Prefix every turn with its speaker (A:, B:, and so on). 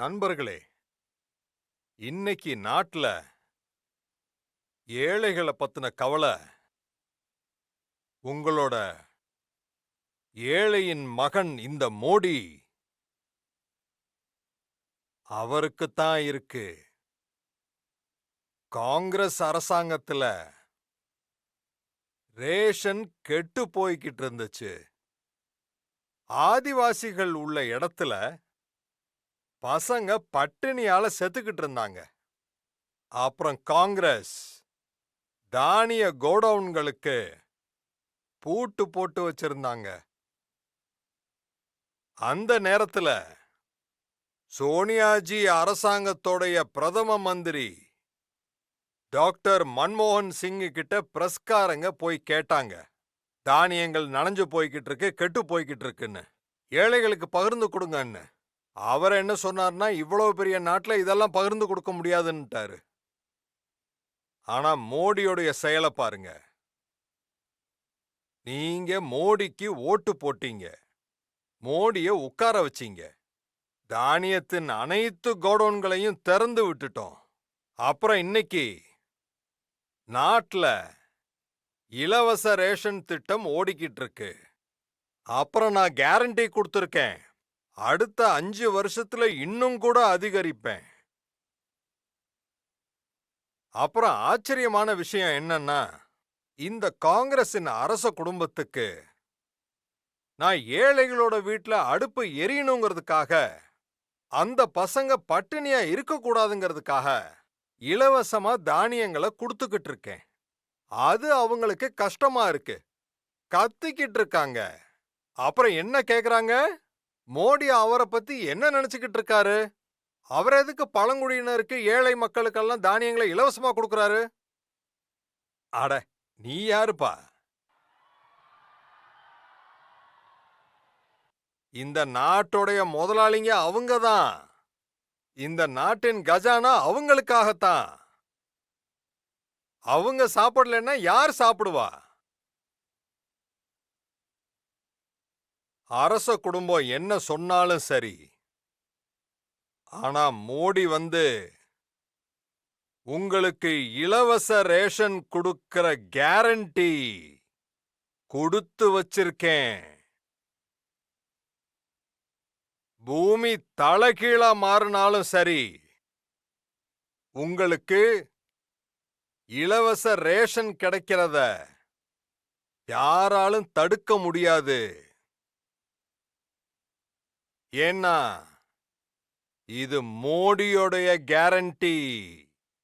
A: நண்பர்களே இன்னைக்கு நாட்டுல ஏழைகளை பத்தின கவலை உங்களோட ஏழையின் மகன் இந்த மோடி அவருக்குத்தான் இருக்கு. காங்கிரஸ் அரசாங்கத்துல ரேஷன் கெட்டு போய்கிட்டு இருந்துச்சு. ஆதிவாசிகள் உள்ள இடத்துல பசங்க பட்டினியால செத்துக்கிட்டு இருந்தாங்க. அப்புறம் காங்கிரஸ் தானிய கோடவுன்களுக்கு பூட்டு போட்டு வச்சிருந்தாங்க. அந்த நேரத்துல சோனியாஜி அரசாங்கத்தோடைய பிரதம மந்திரி டாக்டர் மன்மோகன் சிங் கிட்ட பிரஸ்காரங்க போய் கேட்டாங்க. தானியங்கள் நனைஞ்சு போய்கிட்டு இருக்கு கெட்டு போய்கிட்டு இருக்குன்னு. ஏழைகளுக்கு பகிர்ந்து கொடுங்கன்னு. அவர் என்ன சொன்னார்னா இவ்வளவு பெரிய நாட்டுல இதெல்லாம் பகிர்ந்து கொடுக்க முடியாதுன்னுட்டாரு ஆனா மோடியோடைய செயலை பாருங்க. நீங்க மோடிக்கு ஓட்டு போட்டீங்க. மோடிய உட்கார வச்சீங்க. தானியத்தின் அனைத்து கோடவுன்களையும் திறந்து விட்டுட்டோம். அப்புறம் இன்னைக்கு நாட்டுல இலவச ரேஷன் திட்டம் ஓடிக்கிட்டு இருக்கு. அப்புறம் நான் கேரண்டி கொடுத்துருக்கேன். அடுத்த அஞ்சு வருஷத்துல இன்னும் கூட அதிகரிப்பேன். அப்புறம் ஆச்சரியமான விஷயம் என்னன்னா இந்த காங்கிரஸின் அரச குடும்பத்துக்கு நான் ஏழைகளோட வீட்ல அடுப்பு எரியணுங்கிறதுக்காக அந்த பசங்க பட்டினியா இருக்கக்கூடாதுங்கிறதுக்காக இலவசமா தானியங்களை கொடுத்துக்கிட்டு இருக்கேன். அது அவங்களுக்கு கஷ்டமா இருக்கு. கத்திக்கிட்டு இருக்காங்க. அப்புறம் என்ன கேக்குறாங்க? மோடி அவரை பத்தி என்ன நினைச்சுக்கிட்டு இருக்காரு? அவர் எதுக்கு பழங்குடியினருக்கு ஏழை மக்களுக்கெல்லாம் தானியங்களை இலவசமா கொடுக்கறாரு? அட நீ யாருப்பா? இந்த நாட்டுடைய முதலாளிங்க அவங்க தான் இந்த நாட்டின் கஜானா அவங்களுக்காகத்தான். அவங்க சாப்பிடலன்னா யார் சாப்பிடுவா? அரச குடும்பம் என்ன சொன்னாலும் சரி. ஆனா மோடி வந்து உங்களுக்கு இலவச ரேஷன் கொடுக்கிற கேரண்டி கொடுத்து வச்சிருக்கேன். பூமி தலைகீழா மாறினாலும் சரி உங்களுக்கு இலவச ரேஷன் கிடைக்கிறத யாராலும் தடுக்க முடியாது. ஏன்னா இது மோடியோடைய கேரண்டி